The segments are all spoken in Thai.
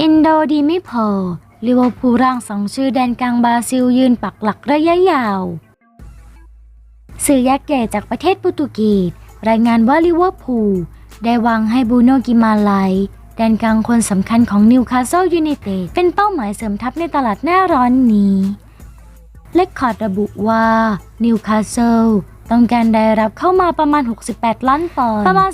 อินโดดีไม่พอลิเวอร์พูลร่างสองชื่อแดนกลางบราซิลยืนปักหลักระยะยาว สื่อยักษ์ใหญ่จากประเทศโปรตุเกสรายงานว่าลิเวอร์พูลได้วางให้บูโนกิมาไลแดนกลางคนสำคัญของนิวคาสเซิลยูไนเต็ดเป็นเป้าหมายเสริมทัพในตลาดหน้าร้อนนี้ เลคคอร์ดระบุว่านิวคาสเซิล ต้องการได้รับเข้ามาประมาณ 68 ล้านปอนด์ประมาณ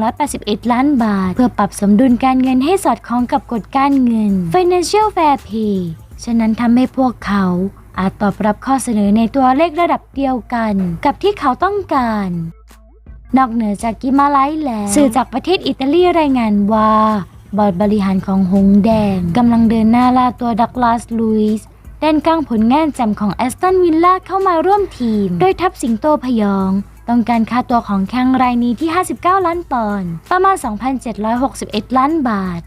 3,181 ล้านบาท เพื่อปรับสมดุลการเงินให้สอดคล้องกับกฎการเงิน Financial Fair Play ฉะนั้นทำให้พวกเขาอาจตอบรับข้อเสนอในตัวเลขระดับเดียวกัน กับที่เขาต้องการ นอกเหนือจากกิมาไลท์แล้วสื่อจากประเทศอิตาลีรายงานว่า บอร์ดบริหารของหงแดงกำลังเดินหน้าล่าตัวดักลาสลุยส์ แดนกลางผลงานแจ่มของแอสตันวิลล่าเข้ามาร่วมทีม โดยทัพสิงโตพยอง ต้องการค่าตัวของแข้งรายนี้ที่ 59 ล้านปอนด์ประมาณ 2,761 ล้านบาท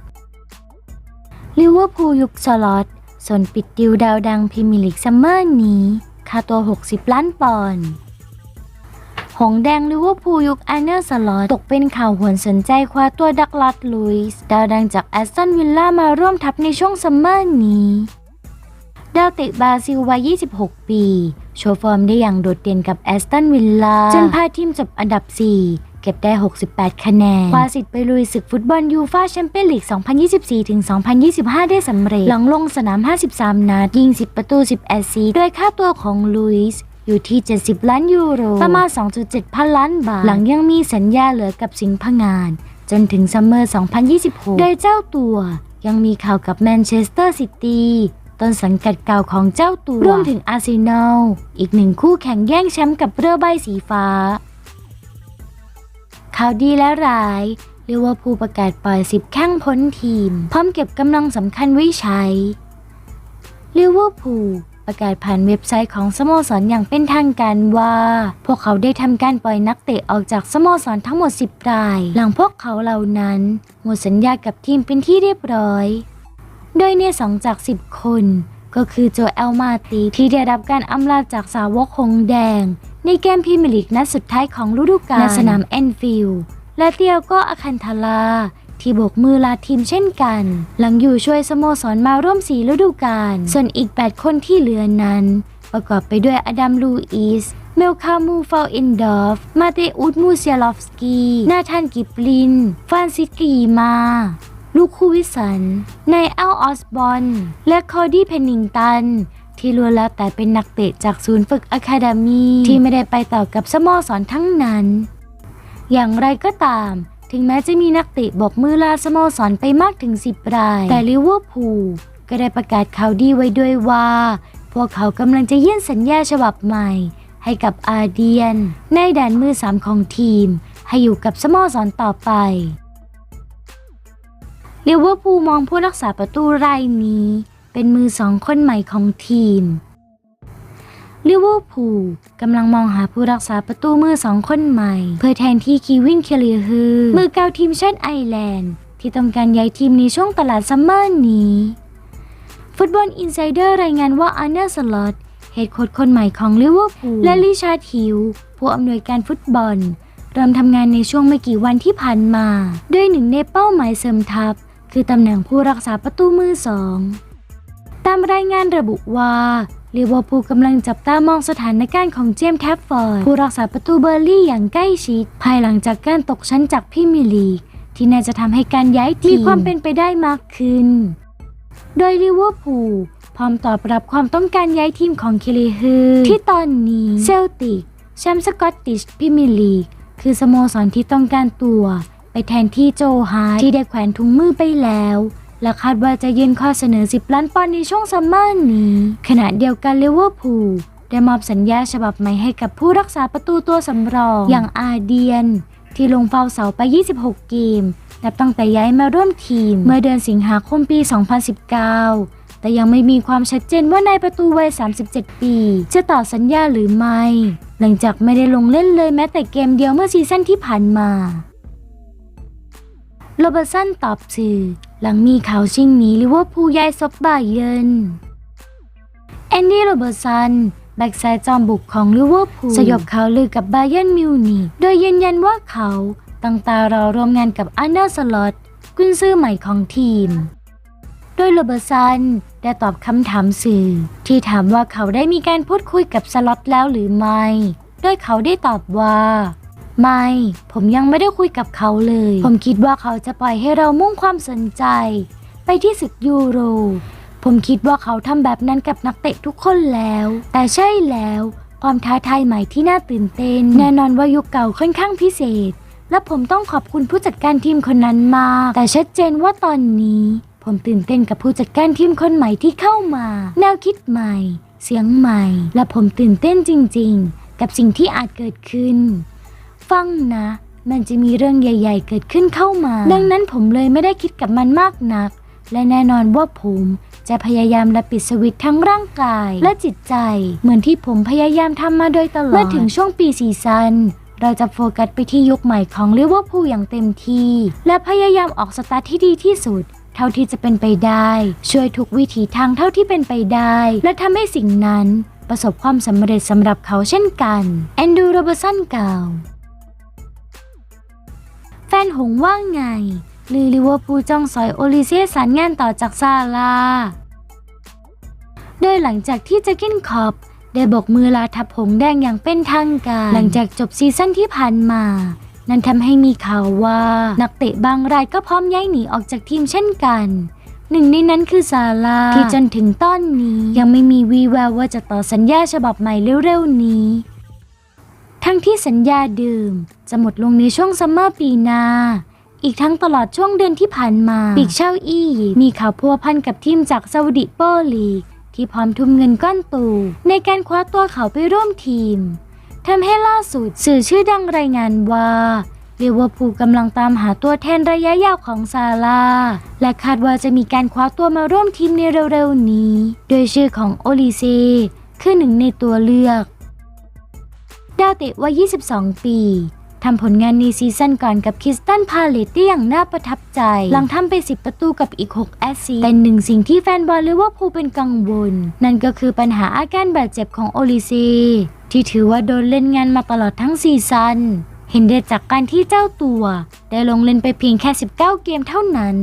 ลิเวอร์พูลยุคสล็อตส่วนปิดดิวดาวดังพรีเมียร์ลีกซัมเมอร์นี้ ค่าตัว 60 ล้านปอนด์หงแดงลิเวอร์พูลยุคไอเนอร์สลอตตกเป็นข่าวหวนสนใจคว้าตัวดักลัดลุยส์ดาวดังจากแอสตันวิลล่ามาร่วมทัพในช่วงซัมเมอร์นี้ ดาวเตะบราซิลวัย 26 ปี โชว์ฟอร์มได้อย่างโดดเด่นกับแอสตันวิลล่าจนพาทีมจบอันดับ 4เก็บได้ 68 คะแนน คว้าสิทธิ์ไปลุยศึกฟุตบอลยูฟาแชมเปี้ยนลีก 2024-2025 ได้สำเร็จ หลังลงสนาม 53 นัด ยิง 10 ประตู 10 แอสซิสต์โดยค่าตัวของลุยส์อยู่ที่ 70 ล้านยูโร ประมาณ 2.7 พันล้านบาท หลังยังมีสัญญาเหลือกับสิงห์พงาน จนถึงซัมเมอร์ 2026 โดยเจ้าตัวยังมีข่าวกับแมนเชสเตอร์ซิตี้ ต้นสังกัดเก่าของเจ้าตัวรวมถึงอาร์เซนอลอีกหนึ่งคู่แข่งแย่งแชมป์กับเรือใบสีฟ้า ข่าวดีและร้ายลิเวอร์พูลประกาศปล่อย10แข้งพ้นทีม พร้อมเก็บกำลังสำคัญไว้ใช้ลิเวอร์พูลประกาศผ่านเว็บไซต์ของสโมสรอย่างเป็นทางการว่า พวกเขาได้ทำการปล่อยนักเตะออกจากสโมสรทั้งหมด 10 ราย หลังพวกเขาเหล่านั้นหมดสัญญากับทีมเป็นที่เรียบร้อย โดยในสองจาก 10 คน ก็คือโจเอลมาติที่ได้รับการอำลาจากสาวกหงส์แดง ในเกมพรีเมียร์ลีกนัดสุดท้ายของฤดูกาลณสนามแอนฟิลด์และเตียวก็อาคันทาลาที่โบกมือลาทีมเช่นกัน หลังอยู่ช่วยสโมสรมาร่วมสีฤดูกาล ส่วนอีก 8 คนที่เหลือนั้น ประกอบไปด้วยอดัมลูอิส เมลคามูฟาอินดอฟ มาเตอุดมูเซียลอฟสกี นาธานกิปลินฟรานซิสกีมา ลูกคู่วิสันไนเอลออสบอนและคอดี้เพนนิงตัน ที่ล้วนแล้วแต่เป็นนักเตะจากศูนย์ฝึกอะคาเดมีที่ไม่ได้ไปต่อกับสโมสรทั้งนั้น อย่างไรก็ตาม ถึงแม้จะมีนักเตะบอกมือลาสโมสรไปมากถึง 10 ราย แต่ลิเวอร์พูลก็ได้ประกาศข่าวดีไว้ด้วยว่า พวกเขากำลังจะยื่นสัญญาฉบับใหม่ ให้กับอาเดียน ในแดนมือสามของทีม ให้อยู่กับสโมสรต่อไป ลิเวอร์พูลมองผู้รักษาประตูรายนี้ เป็นมือสองคนใหม่ของทีมลิเวอร์พูลกำลังมองหาผู้รักษาประตูมือสองคนใหม่ เพื่อแทนที่คีวินเคลียฮือมือเก่าทีมชาติไอแลนด์ ที่ต้องการย้ายทีมในช่วงตลาดซัมเมอร์นี้ ฟุตบอลอินไซเดอร์รายงานว่าอาร์เนอร์สลอตเฮดโค้ชคนใหม่ของลิเวอร์พูลและลิชาร์ดฮิลผู้อำนวยการฟุตบอล เริ่มทำงานในช่วงไม่กี่วันที่ผ่านมา ด้วยหนึ่งในเป้าหมายเสริมทัพ คือตำแหน่งผู้รักษาประตูมือสอง ตามรายงานระบุว่าลิเวอร์พูลกำลังจับตามองสถานการณ์ของเจมส์แคฟฟอร์ดผู้รักษาประตูเบอร์ลี่อย่างใกล้ชิด ภายหลังจากการตกชั้นจากพรีเมียร์ลีก ที่น่าจะทำให้การย้ายทีมมีความเป็นไปได้มากขึ้น โดยลิเวอร์พูลพร้อมตอบรับความต้องการย้ายทีมของเคลีฮือที่ตอนนี้เซลติกแชมป์สกอตติชพรีเมียร์ลีก คือสโมสรที่ต้องการตัวไป แทนที่โจฮาร์ทที่ได้แขวนถุงมือไปแล้ว และคาดว่าจะยื่นข้อเสนอ 10 ล้านปอนด์ในช่วงซัมเมอร์นี้ ขณะเดียวกันลิเวอร์พูลได้มอบสัญญาฉบับใหม่ให้กับผู้รักษาประตูตัวสำรอง อย่างอาเดียน ที่ลงเฝ้าเสาไป 26 เกม นับตั้งแต่ย้ายมาร่วมทีม เมื่อเดือนสิงหาคมปี 2019 แต่ยังไม่มีความชัดเจนว่านายประตูวัย 37 ปี จะต่อสัญญาหรือไม่ หลังจากไม่ได้ลงเล่นเลยแม้แต่เกมเดียวเมื่อซีซั่นที่ผ่านมา โรเบอร์สันตอบสื่อ หลังมีข่าวชิงหนีลิเวอร์พูลย้ายซบบาเยินแอนดี้โรเบอร์สันแบ็กซ้ายจอมบุกของลิเวอร์พูลสยบข่าวลือกับบาเยิร์นมิวนิกโดยยืนยันว่าเขาตั้งตารอร่วมงานกับอันเดอร์สลอตกุนซือใหม่ของทีม โดยโรเบอร์สันได้ตอบคำถามสื่อ ที่ถามว่าเขาได้มีการพูดคุยกับสล็อตแล้วหรือไม่ โดยเขาได้ตอบว่า ไม่ ผมยังไม่ได้คุยกับเขาเลย ผมคิดว่าเขาจะปล่อยให้เรามุ่งความสนใจ ไปที่ศึกยูโร ผมคิดว่าเขาทำแบบนั้นกับนักเตะทุกคนแล้ว แต่ใช่แล้ว ความท้าทายใหม่ที่น่าตื่นเต้น แน่นอนว่ายุคเก่าค่อนข้างพิเศษ และผมต้องขอบคุณผู้จัดการทีมคนนั้นมาก แต่ชัดเจนว่าตอนนี้ ผมตื่นเต้นกับผู้จัดการทีมคนใหม่ที่เข้ามา แนวคิดใหม่ เสียงใหม่ และผมตื่นเต้นจริง ๆ กับสิ่งที่อาจเกิดขึ้น ฟังนะ มันจะมีเรื่องใหญ่ ๆ เกิดขึ้นเข้ามา ดังนั้นผมเลยไม่ได้คิดกับมันมากนัก และแน่นอนว่าผมจะพยายามและปิดสวิตช์ทั้งร่างกาย และจิตใจ เหมือนที่ผมพยายามทำมาโดยตลอด เมื่อถึงช่วงปีซีซันเราจะโฟกัสไปที่ยุคใหม่ของลิเวอร์พูลอย่างเต็มที่ และพยายามออกสตาร์ทที่ดีที่สุด เท่าที่จะเป็นไปได้ ช่วยทุกวิถีทางเท่าที่เป็นไปได้ และทำให้สิ่งนั้นประสบความสำเร็จสำหรับเขาเช่นกันแอนดูโรเบอร์สันกล่าว แฟนหงว่าไงลือลิเวอร์พูลจ้องสอยโอลิเซียสารงานต่อจากซาลา โดยหลังจากที่จะกินคอบได้บอกมือลาทับหงแดงอย่างเป็นทางการ หลังจากจบซีซั่นที่ผ่านมา นั่นทำให้มีข่าวว่า นักเตะบางรายก็พร้อมย้ายหนีออกจากทีมเช่นกันหนึ่งในนั้นคือซาลาที่จนถึงตอนนี้ยังไม่มีวีแววว่าจะต่อสัญญาฉบับใหม่เร็วๆนี้ ทั้งที่สัญญาเดิมจะหมดลงในช่วงซัมเมอร์ปีหน้า อีกทั้งตลอดช่วงเดือนที่ผ่านมาปีกเช่าอียิปต์มีข่าวพัวพันกับทีมจากซาอุดิโปลีกที่พร้อมทุ่มเงินก้อนโตูในการคว้าตัวเขาไปร่วมทีมทำให้ล่าสุดสื่อชื่อดังรายงานว่าลิเวอร์พูลกำลังตามหาตัวแทนระยะยาวของซาลา และคาดว่าจะมีการคว้าตัวมาร่วมทีมในเร็วๆนี้ โดยชื่อของโอลิเซคือหนึ่งในตัวเลือก ดาวเตะวัย 22 ปีทำผลงานในซีซั่นก่อนกับคิสตันพาเลตได้อย่างน่าประทับใจ หลังทำไป 10 ประตูกับอีก 6 แอสซิสต์แต่หนึ่งสิ่งที่แฟนบอลลิเวอร์พูลเป็นกังวล นั่นก็คือปัญหาอาการบาดเจ็บของโอลิเซที่ถือว่าโดนเล่นงานมาตลอดทั้งซีซั่นเห็นได้จากการที่เจ้าตัว ได้ลงเล่นไปเพียงแค่ 19 เกมเท่านั้น